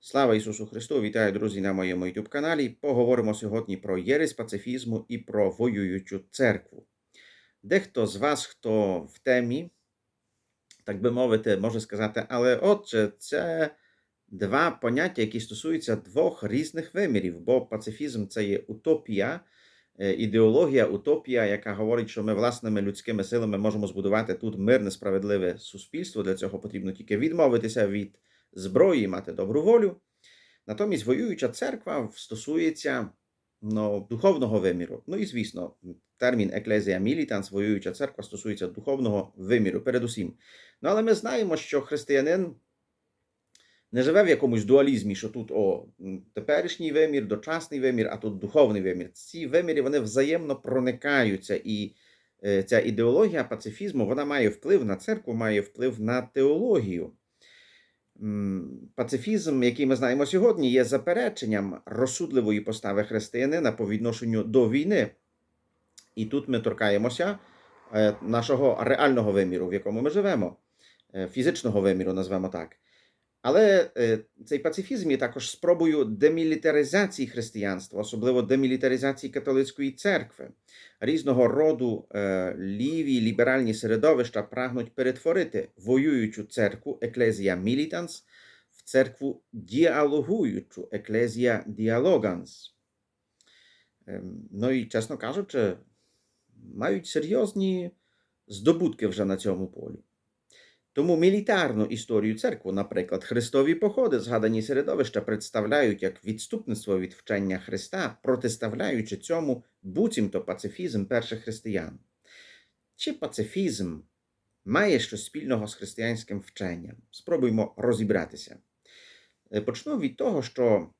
Слава Ісусу Христу! Вітаю, друзі, на моєму YouTube каналі. Поговоримо сьогодні про єресь пацифізму і про воюючу церкву. Дехто з вас, хто в темі, так би мовити, може сказати, але отже, це два поняття, які стосуються двох різних вимірів, бо пацифізм це є утопія, е, ідеологія, утопія, яка говорить, що ми власними людськими силами можемо збудувати тут мирне, справедливе суспільство. Для цього потрібно тільки відмовитися від зброї, мати добру волю. Натомість воююча церква стосується ну, духовного виміру. Ну і звісно, термін еклезія мілітанс, воююча церква стосується духовного виміру, передусім. Ну, але ми знаємо, що християнин не живе в якомусь дуалізмі, що тут о, теперішній вимір, дочасний вимір, а тут духовний вимір. Ці виміри вони взаємно проникаються, і е, ця ідеологія пацифізму вона має вплив на церкву, має вплив на теологію. Пацифізм, який ми знаємо сьогодні, є запереченням розсудливої постави християнина по відношенню до війни. І тут ми торкаємося е, нашого реального виміру, в якому ми живемо, е, фізичного виміру, назвемо так. Але е, цей пацифізм є також спробою демілітаризації християнства, особливо демілітаризації католицької церкви. Різного роду е, ліві ліберальні середовища прагнуть перетворити воюючу церкву еклезія мілітанс в церкву діалогуючу еклезія діалоганс. Ем, Ну і, чесно кажучи, мають серйозні здобутки вже на цьому полі. Тому мілітарну історію церкви, наприклад, хрестові походи, згадані середовища, представляють як відступництво від вчення Христа, протиставляючи цьому буцімто пацифізм перших християн. Чи пацифізм має щось спільного з християнським вченням? Спробуймо розібратися. Е, Почну від того, що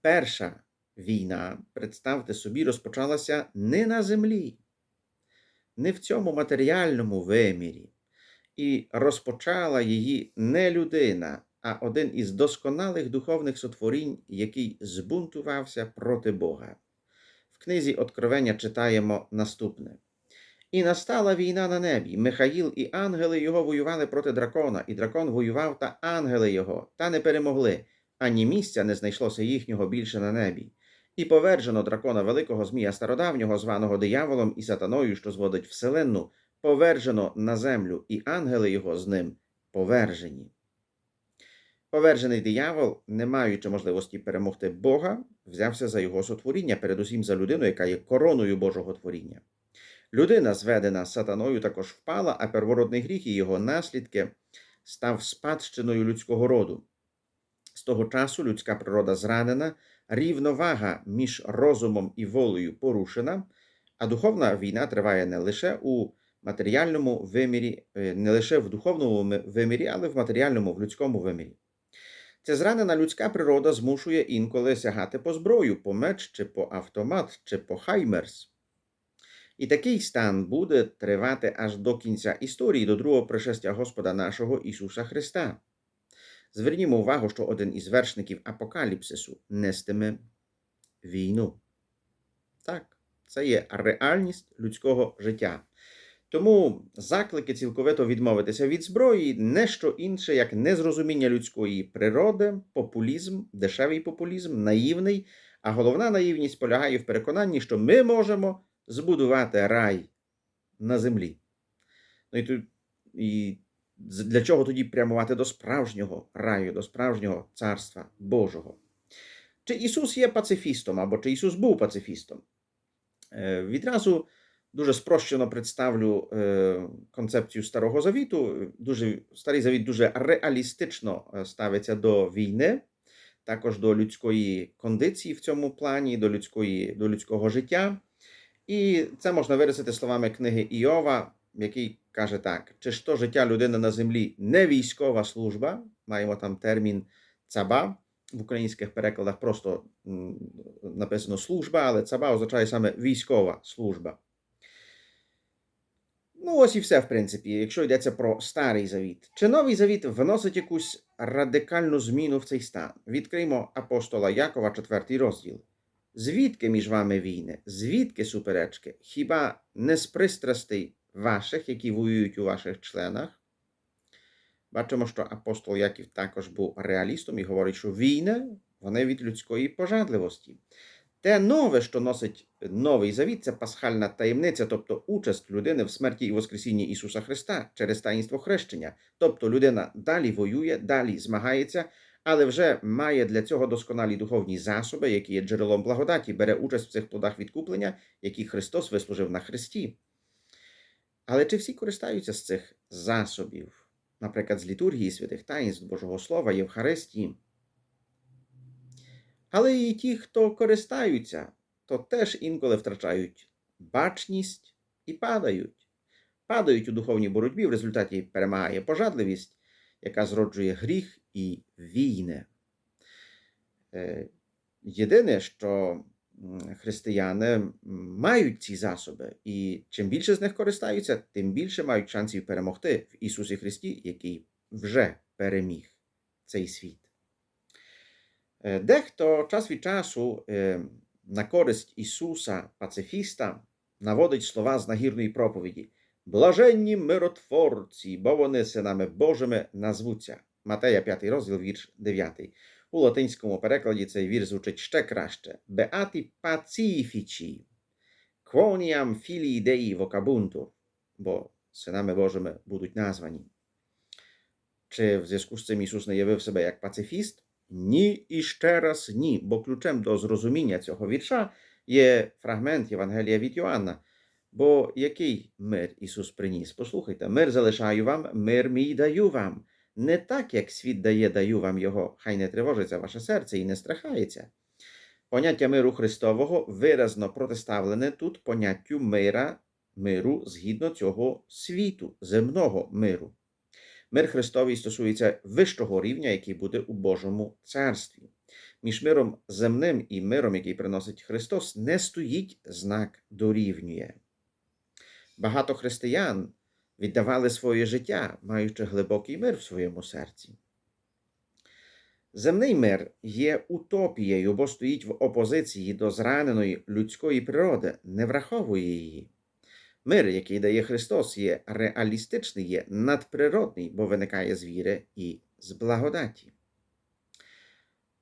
перша війна, представте собі, розпочалася не на землі, не в цьому матеріальному вимірі. І розпочала її не людина, а один із досконалих духовних сотворінь, який збунтувався проти Бога. В книзі Откровення читаємо наступне. І настала війна на небі. Михаїл і ангели його воювали проти дракона, і дракон воював та ангели його, та не перемогли, ані місця не знайшлося їхнього більше на небі. І поверджено дракона великого змія стародавнього, званого дияволом і сатаною, що зводить вселенну, повержено на землю, і ангели його з ним повержені. Повержений диявол, не маючи можливості перемогти Бога, взявся за його сотворіння, передусім за людину, яка є короною Божого творіння. Людина, зведена сатаною, також впала, а первородний гріх і його наслідки став спадщиною людського роду. З того часу людська природа зранена, рівновага між розумом і волею порушена, а духовна війна триває не лише у матеріальному вимірі, е, не лише в духовному вимірі, але в матеріальному, в людському вимірі. Ця зранена людська природа змушує інколи сягати по зброю, по меч, чи по автомат, чи по хаймерс. І такий стан буде тривати аж до кінця історії, до другого пришестя Господа нашого Ісуса Христа. Звернімо увагу, що один із вершників апокаліпсису нестиме війну. Так, це є реальність людського життя. Тому заклики цілковито відмовитися від зброї не що інше, як незрозуміння людської природи, популізм, дешевий популізм, наївний. А головна наївність полягає в переконанні, що ми можемо збудувати рай на землі. Ну і, тут, і для чого тоді прямувати до справжнього раю, до справжнього царства Божого? Чи Ісус є пацифістом, або чи Ісус був пацифістом? Е, Відразу дуже спрощено представлю е, концепцію Старого Завіту. Дуже, Старий Завіт дуже реалістично е, ставиться до війни, також до людської кондиції в цьому плані, до, людської, до людського життя. І це можна виразити словами книги Іова, який каже так: чи ж то життя людини на землі не військова служба, маємо там термін цаба. В українських перекладах просто написано служба, але цаба означає саме військова служба. Ну, ось і все, в принципі, якщо йдеться про старий завіт. Чи новий завіт вносить якусь радикальну зміну в цей стан? Відкриємо апостола Якова, четвертий розділ. Звідки між вами війни? Звідки суперечки? Хіба не з пристрастей ваших, які воюють у ваших членах? Бачимо, що апостол Яків також був реалістом і говорить, що війни вони від людської пожадливості. Те нове, що носить новий завіт, це пасхальна таємниця, тобто участь людини в смерті і Воскресінні Ісуса Христа через таїнство хрещення. Тобто людина далі воює, далі змагається, але вже має для цього досконалі духовні засоби, які є джерелом благодаті, бере участь в цих плодах відкуплення, які Христос вислужив на Христі. Але чи всі користаються з цих засобів, наприклад, з літургії святих таїнств Божого Слова, Євхаристії? Але і ті, хто користаються, то теж інколи втрачають бачність і падають. Падають у духовній боротьбі, в результаті перемагає пожадливість, яка зроджує гріх і війни. Е, Єдине, що християни мають ці засоби, і чим більше з них користаються, тим більше мають шансів перемогти в Ісусі Христі, який вже переміг цей світ. Е, Дехто час від часу е, на користь Ісуса, пацифіста, наводить слова з нагірної проповіді: Блаженні миротворці, бо вони синами Божими назвуться. Матея 5 розділ, вірш 9. У латинському перекладі цей вірш звучить ще краще: Beati pacifici, quoniam filii Dei vocabuntur, бо синами Божими будуть названі. Чи в зв'язку з цим Ісус не явив себе як пацифіст? Ні і ще раз ні, бо ключем до зрозуміння цього вірша є фрагмент Євангелія від Йоанна. Бо який мир Ісус приніс? Послухайте, мир залишаю вам, мир мій даю вам. Не так, як світ дає, даю вам його, хай не тривожиться ваше серце і не страхається. Поняття миру Христового виразно протиставлене тут поняттю мира, миру згідно цього світу, земного миру. Мир Христовий стосується вищого рівня, який буде у Божому царстві. Між миром земним і миром, який приносить Христос, не стоїть знак дорівнює. Багато християн віддавали своє життя, маючи глибокий мир в своєму серці. Земний мир є утопією, бо стоїть в опозиції до зраненої людської природи, не враховує її. Мир, який дає Христос, є реалістичний, є надприродний, бо виникає з віри і з благодаті.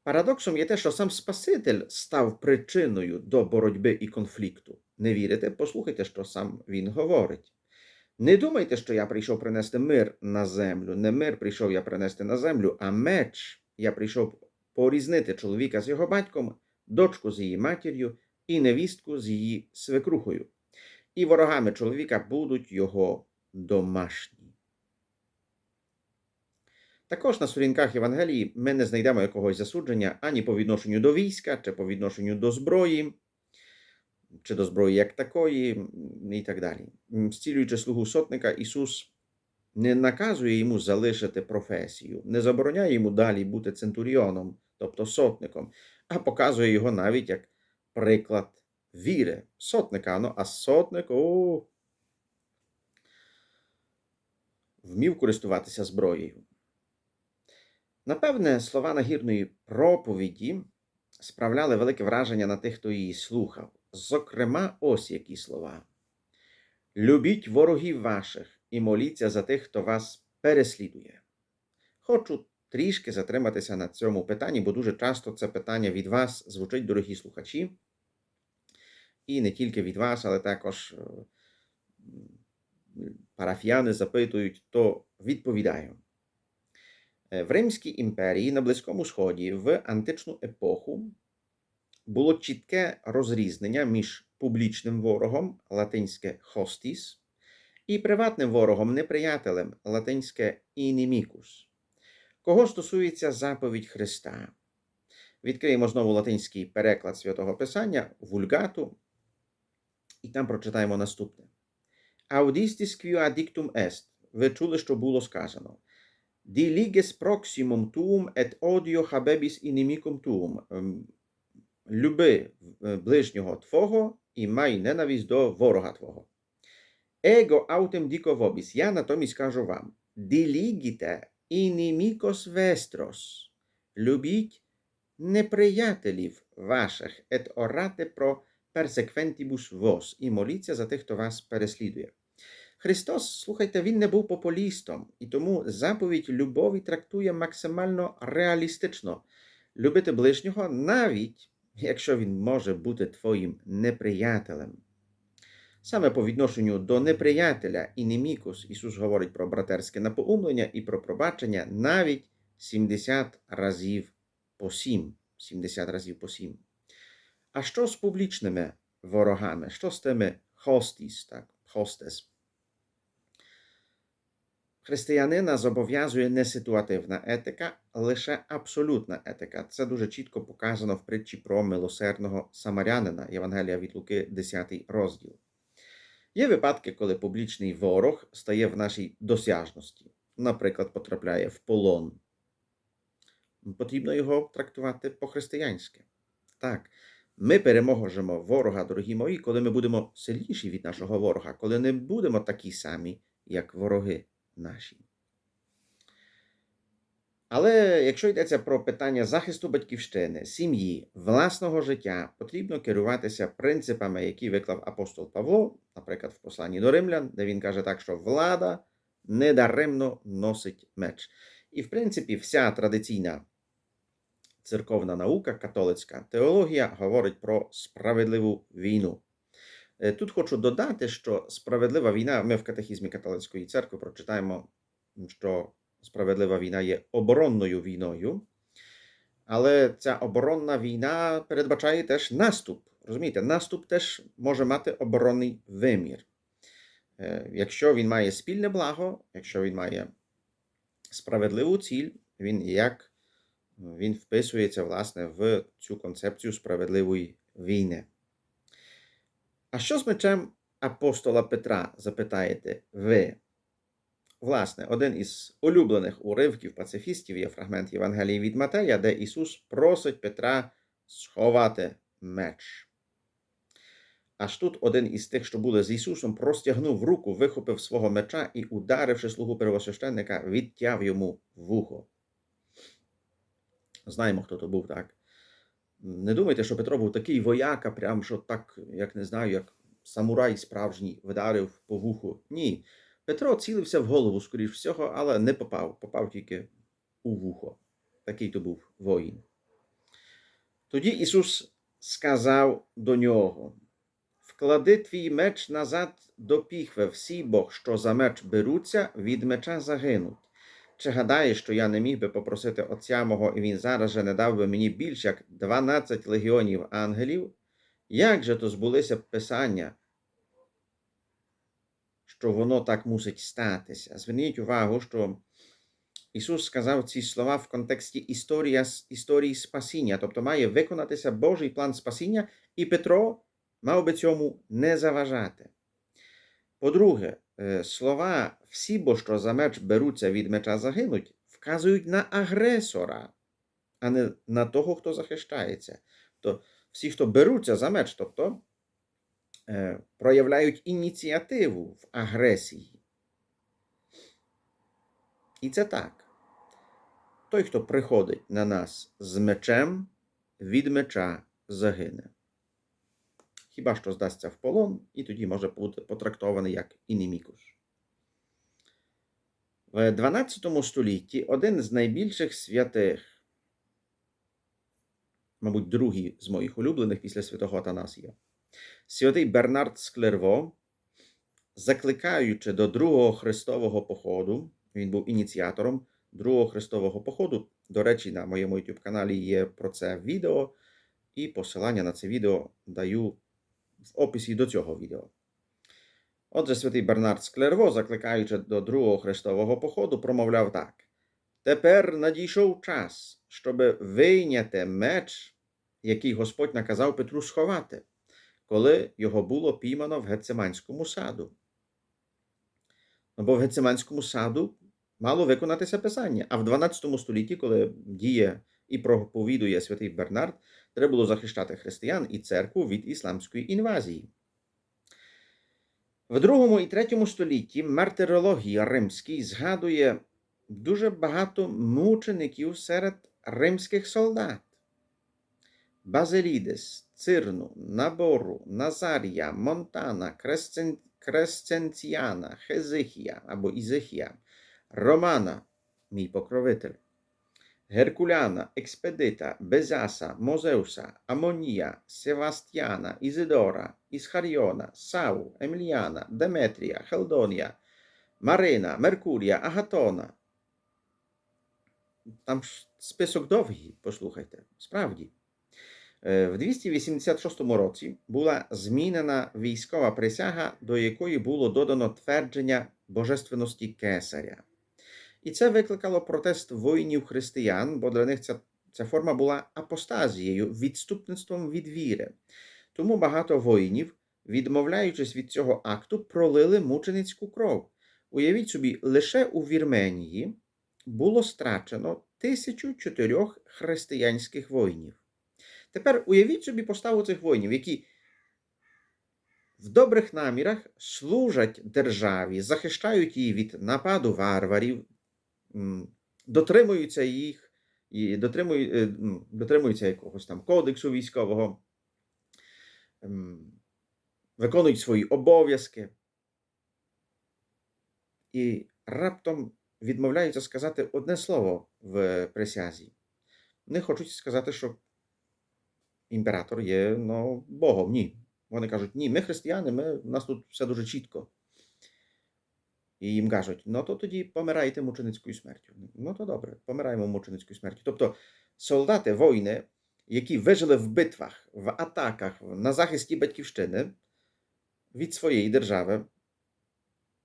Парадоксом є те, що сам Спаситель став причиною до боротьби і конфлікту. Не вірите? Послухайте, що сам він говорить. Не думайте, що я прийшов принести мир на землю. Не мир прийшов я принести на землю, а меч я прийшов порізнити чоловіка з його батьком, дочку з її матір'ю і невістку з її свекрухою і ворогами чоловіка будуть його домашні. Також на сторінках Євангелії ми не знайдемо якогось засудження ані по відношенню до війська, чи по відношенню до зброї, чи до зброї як такої, і так далі. Зцілюючи слугу сотника, Ісус не наказує йому залишити професію, не забороняє йому далі бути центуріоном, тобто сотником, а показує його навіть як приклад віри, сотника, ну, а сотник о, вмів користуватися зброєю. Напевне, слова нагірної проповіді справляли велике враження на тих, хто її слухав. Зокрема, ось які слова. Любіть ворогів ваших і моліться за тих, хто вас переслідує. Хочу трішки затриматися на цьому питанні, бо дуже часто це питання від вас звучить, дорогі слухачі. І не тільки від вас, але також парафіяни запитують, то відповідаю. В Римській імперії на Близькому Сході в античну епоху було чітке розрізнення між публічним ворогом латинське хостіс і приватним ворогом, неприятелем латинське інімікус. Кого стосується заповідь Христа? Відкриємо знову латинський переклад святого Писання, вульгату, і там прочитаємо наступне. Audistis quia dictum est. Ви чули, що було сказано. Diliges proximum tuum et odio habebis inimicum tuum. Люби ближнього Твого і май ненависть до ворога Твого. Ego autem dico vobis. Я натомість кажу вам. Diligite inimicos vestros. Любіть неприятелів ваших, et orate pro persequentibus vos, і моліться за тих, хто вас переслідує. Христос, слухайте, він не був популістом, і тому заповідь любові трактує максимально реалістично. Любити ближнього, навіть якщо він може бути твоїм неприятелем. Саме по відношенню до неприятеля і немікус Ісус говорить про братерське напоумлення і про пробачення навіть 70 разів по 7. 70 разів по 7. А що з публічними ворогами? Що з тими хостіс, так, хостес? Християнина зобов'язує не ситуативна етика, лише абсолютна етика. Це дуже чітко показано в притчі про милосердного самарянина Євангелія від Луки, 10 розділ. Є випадки, коли публічний ворог стає в нашій досяжності, наприклад, потрапляє в полон. Потрібно його трактувати по-християнськи. Так, ми переможемо ворога, дорогі мої, коли ми будемо сильніші від нашого ворога, коли не будемо такі самі, як вороги наші. Але якщо йдеться про питання захисту батьківщини, сім'ї, власного життя, потрібно керуватися принципами, які виклав апостол Павло, наприклад, в посланні до римлян, де він каже так, що влада недаремно носить меч. І, в принципі, вся традиційна церковна наука, католицька теологія говорить про справедливу війну. Е, Тут хочу додати, що справедлива війна, ми в катехізмі католицької церкви прочитаємо, що справедлива війна є оборонною війною, але ця оборонна війна передбачає теж наступ. Розумієте, наступ теж може мати оборонний вимір. Е, Якщо він має спільне благо, якщо він має справедливу ціль, він як він вписується власне в цю концепцію справедливої війни. А що з мечем апостола Петра, запитаєте ви? Власне, один із улюблених уривків пацифістів є фрагмент Євангелії від Матея, де Ісус просить Петра сховати меч. Аж тут один із тих, що були з Ісусом, простягнув руку, вихопив свого меча і, ударивши слугу первосвященника, відтяв йому вухо. Знаємо, хто то був так. Не думайте, що Петро був такий вояка, прям що так, як не знаю, як самурай справжній вдарив по вуху. Ні. Петро цілився в голову, скоріш всього, але не попав, попав тільки у вухо. Такий то був воїн. Тоді Ісус сказав до нього: Вклади твій меч назад до піхви, всі бо, що за меч беруться, від меча загинуть. Чи гадаєш, що я не міг би попросити Отця мого, і він зараз же не дав би мені більш як 12 легіонів ангелів? Як же то збулися писання, що воно так мусить статися? Зверніть увагу, що Ісус сказав ці слова в контексті історія, історії спасіння, тобто має виконатися Божий план спасіння, і Петро мав би цьому не заважати. По-друге, е, слова всі, бо що за меч беруться від меча загинуть, вказують на агресора, а не на того, хто захищається. То всі, хто беруться за меч, тобто е, проявляють ініціативу в агресії. І це так. Той, хто приходить на нас з мечем, від меча загине. Хіба що здасться в полон, і тоді може бути потрактований як інімікус. В 12 столітті один з найбільших святих, мабуть, другий з моїх улюблених після святого Атанасія, святий Бернард Склерво, закликаючи до другого Христового походу, він був ініціатором другого Христового походу. До речі, на моєму YouTube каналі є про це відео, і посилання на це відео даю в описі до цього відео. Отже, святий Бернард Склерво, закликаючи до другого Христового походу, промовляв так: Тепер надійшов час, щоб вийняти меч, який Господь наказав Петру сховати, коли його було піймано в Гециманському саду. Ну, бо в Гециманському саду мало виконатися Писання. А в 12 столітті, коли діє і проповідує святий Бернард, треба було захищати християн і церкву від ісламської інвазії. В другому і третьому столітті мартирологія римський згадує дуже багато мучеників серед римських солдат. Базилідис, Цирну, Набору, Назарія, Монтана, Кресцен... Кресценціана, Хезихія або Ізихія, Романа, мій покровитель, Геркуляна, Експедита, Безаса, Мозеуса, Амонія, Севастьяна, Ізидора, Ісхаріона, Сау, Еміліана, Деметрія, Хелдонія, Марина, Меркурія, Агатона. Там ж список довгий, послухайте, справді. Е, В 286 році була змінена військова присяга, до якої було додано твердження божественності кесаря. І це викликало протест воїнів християн, бо для них ця, ця форма була апостазією, відступництвом від віри. Тому багато воїнів, відмовляючись від цього акту, пролили мученицьку кров. Уявіть собі, лише у Вірменії було страчено 1004 християнських воїнів. Тепер уявіть собі поставу цих воїнів, які в добрих намірах служать державі, захищають її від нападу варварів, дотримуються їх, і дотримують, е, дотримуються якогось там кодексу військового, виконують свої обов'язки. І раптом відмовляються сказати одне слово в присязі. Не хочуть сказати, що імператор є ну, Богом. Ні. Вони кажуть, ні, ми християни, ми, у нас тут все дуже чітко. І їм кажуть, ну то тоді помирайте мученицькою смертю. Ну то добре, помираємо мученицькою смертю. Тобто солдати, воїни, які вижили в битвах, в атаках, на захисті батьківщини, від своєї держави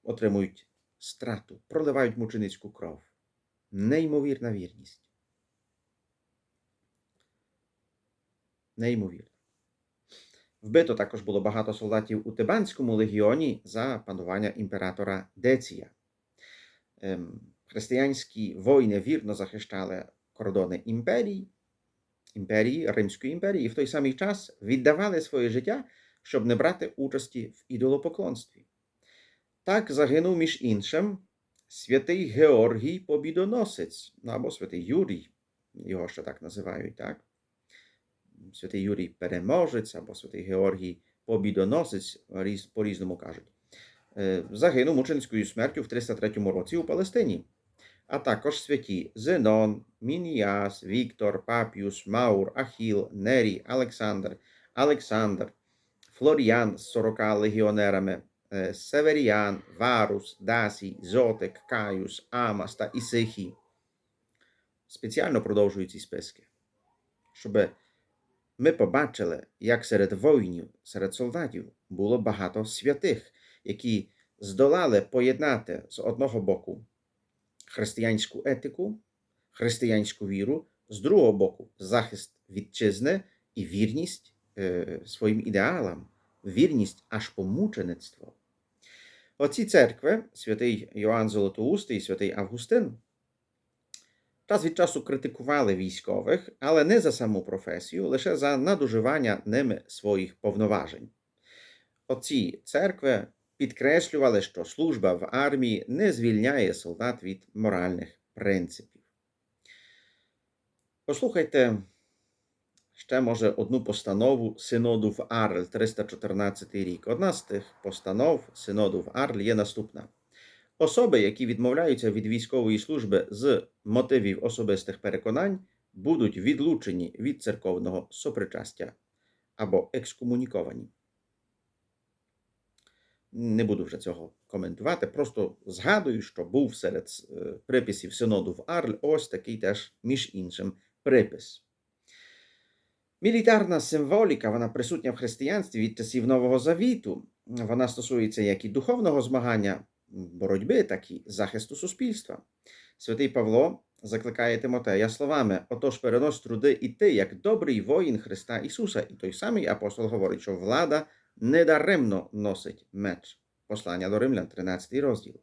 отримують страту, проливають мученицьку кров. Неймовірна вірність. Неймовірно. Вбито також було багато солдатів у Тибанському легіоні за панування імператора Деція. Ем, Християнські воїни вірно захищали кордони імперії, імперії, Римської імперії, і в той самий час віддавали своє життя, щоб не брати участі в ідолопоклонстві. Так загинув, між іншим, святий Георгій Побідоносець, ну, або святий Юрій, його ще так називають, так? Святий Юрій Переможець або Святий Георгій Побідоносець, по-різному кажуть, е, загинув мученицькою смертю в 303 році у Палестині. А також святі Зенон, Мініас, Віктор, Папіус, Маур, Ахіл, Нерій, Олександр, Олександр, Флоріан з 40 легіонерами, е, Северіан, Варус, Дасій, Зотек, Каюс, Амас та Ісихій. Спеціально продовжую ці списки, щоб ми побачили, як серед воїнів, серед солдатів було багато святих, які здолали поєднати з одного боку християнську етику, християнську віру, з другого боку захист вітчизни і вірність е, своїм ідеалам, вірність аж по мучеництво. Оці церкви, святий Йоанн Золотоустий і святий Августин, час від часу критикували військових, але не за саму професію, лише за надуживання ними своїх повноважень. Оці церкви підкреслювали, що служба в армії не звільняє солдат від моральних принципів. Послухайте ще, може, одну постанову Синоду в Арль 314 рік. Одна з тих постанов Синоду в Арль є наступна. Особи, які відмовляються від військової служби з мотивів особистих переконань, будуть відлучені від церковного сопричастя або екскомуніковані. Не буду вже цього коментувати, просто згадую, що був серед е, приписів синоду в Арль ось такий теж, між іншим, припис. Мілітарна символіка, вона присутня в християнстві від часів Нового Завіту. Вона стосується як і духовного змагання боротьби, так і захисту суспільства. Святий Павло закликає Тимотея словами: Отож, перенось труди і ти, як добрий воїн Христа Ісуса. І той самий апостол говорить, що влада недаремно носить меч. Послання до Римлян, 13 розділ.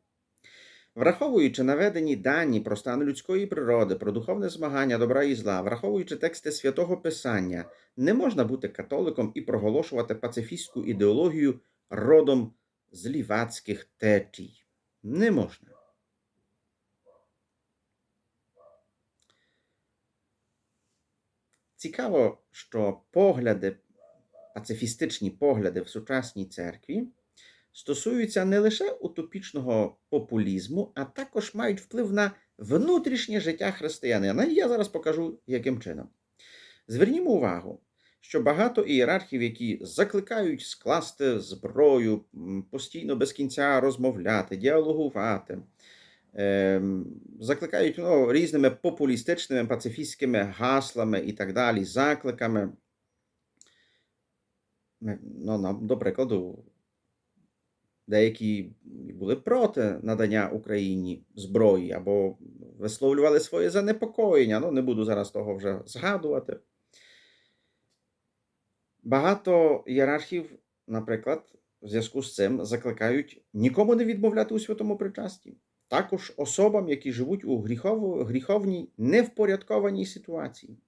Враховуючи наведені дані про стан людської природи, про духовне змагання добра і зла, враховуючи тексти святого Писання, не можна бути католиком і проголошувати пацифістську ідеологію родом з лівацьких течій. Не можна. Цікаво, що погляди, пацифістичні погляди в сучасній церкві стосуються не лише утопічного популізму, а також мають вплив на внутрішнє життя християнина. І я зараз покажу, яким чином. Звернімо увагу, що багато ієрархів, які закликають скласти зброю, постійно без кінця розмовляти, діалогувати, ем, закликають ну, різними популістичними пацифістськими гаслами і так далі, закликами. Ну, до прикладу, деякі були проти надання Україні зброї або висловлювали своє занепокоєння. Ну, не буду зараз того вже згадувати. Багато ієрархів, наприклад, в зв'язку з цим закликають нікому не відмовляти у святому причасті. Також особам, які живуть у гріхово, гріховній невпорядкованій ситуації.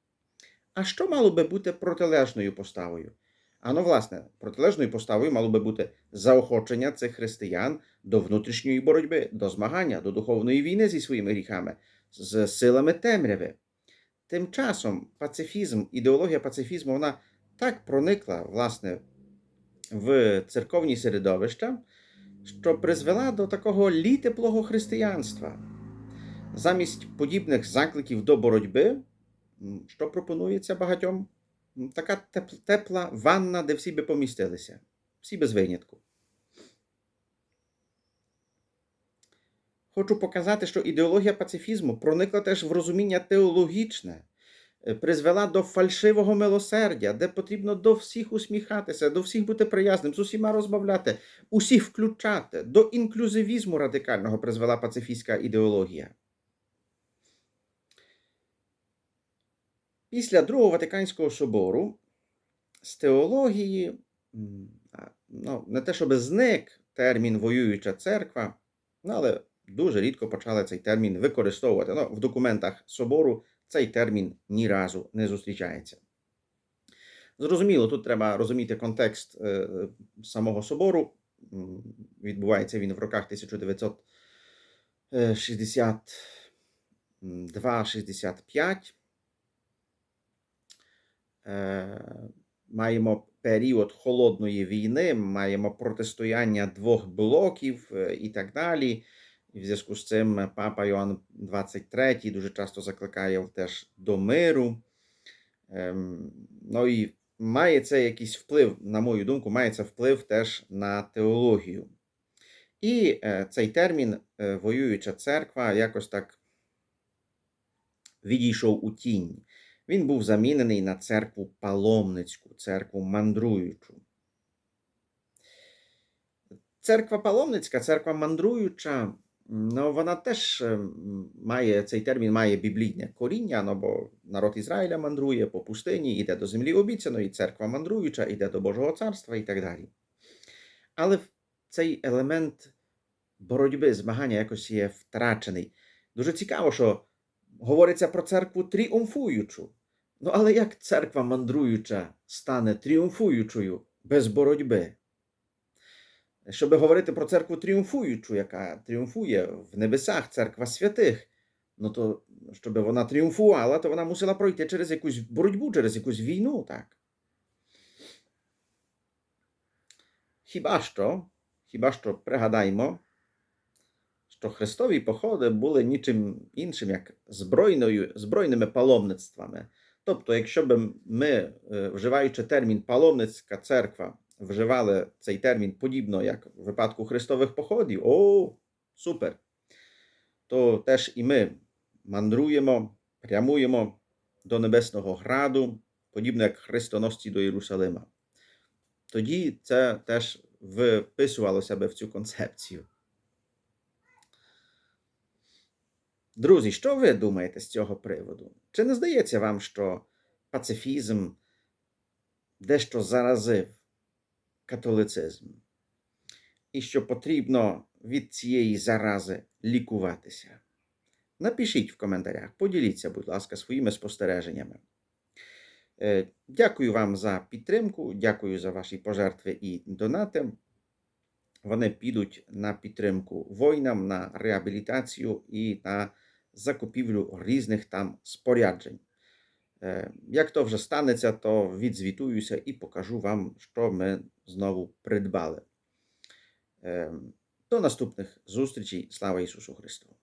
А що мало би бути протилежною поставою? А ну, власне, протилежною поставою мало би бути заохочення цих християн до внутрішньої боротьби, до змагання, до духовної війни зі своїми гріхами, з силами темряви. Тим часом пацифізм, ідеологія пацифізму, вона так проникла, власне, в церковні середовища, що призвела до такого літеплого християнства. Замість подібних закликів до боротьби, що пропонується багатьом, така тепла ванна, де всі би помістилися, всі без винятку. Хочу показати, що ідеологія пацифізму проникла теж в розуміння теологічне, призвела до фальшивого милосердя, де потрібно до всіх усміхатися, до всіх бути приязним, з усіма розмовляти, усіх включати. До інклюзивізму радикального призвела пацифістська ідеологія. Після Другого Ватиканського собору з теології, ну, не те, щоб зник термін воююча церква, ну, але дуже рідко почали цей термін використовувати. Ну, в документах собору цей термін ні разу не зустрічається. Зрозуміло, тут треба розуміти контекст е, е, самого собору. Відбувається він в роках 1962-65. Е, Маємо період холодної війни, маємо протистояння двох блоків і так далі. І в зв'язку з цим папа Йоанн XXIII дуже часто закликає теж до миру. Ем, Ну і має це якийсь вплив, на мою думку, має це вплив теж на теологію. І е, цей термін е, воююча церква якось так відійшов у тінь. Він був замінений на церкву паломницьку, церкву мандруючу. Церква паломницька, церква мандруюча, ну, вона теж е, має цей термін має біблійне коріння, ну, бо народ Ізраїля мандрує по пустині, іде до землі обіцяної, церква мандруюча, іде до Божого царства і так далі. Але цей елемент боротьби, змагання якось є втрачений. Дуже цікаво, що говориться про церкву тріумфуючу. Ну, але як церква мандруюча стане тріумфуючою без боротьби? Щоб говорити про церкву тріумфуючу, яка тріумфує в небесах, церква святих, ну то щоб вона тріумфувала, то вона мусила пройти через якусь боротьбу, через якусь війну, так? Хіба що, хіба що пригадаймо, що хрестові походи були нічим іншим, як збройною, збройними паломництвами. Тобто, якщо б ми, е, вживаючи термін паломницька церква, вживали цей термін подібно, як в випадку хрестових походів, о, супер! То теж і ми мандруємо, прямуємо до Небесного Граду, подібно як хрестоносці до Єрусалима. Тоді це теж вписувалося би в цю концепцію. Друзі, що ви думаєте з цього приводу? Чи не здається вам, що пацифізм дещо заразив католицизм? І що потрібно від цієї зарази лікуватися? Напишіть в коментарях, поділіться, будь ласка, своїми спостереженнями. Е, Дякую вам за підтримку, дякую за ваші пожертви і донати. Вони підуть на підтримку воїнам, на реабілітацію і на закупівлю різних там споряджень. Е, Як то вже станеться, то відзвітуюся і покажу вам, що ми знову придбали. Е, До наступних зустрічей. Слава Ісусу Христу!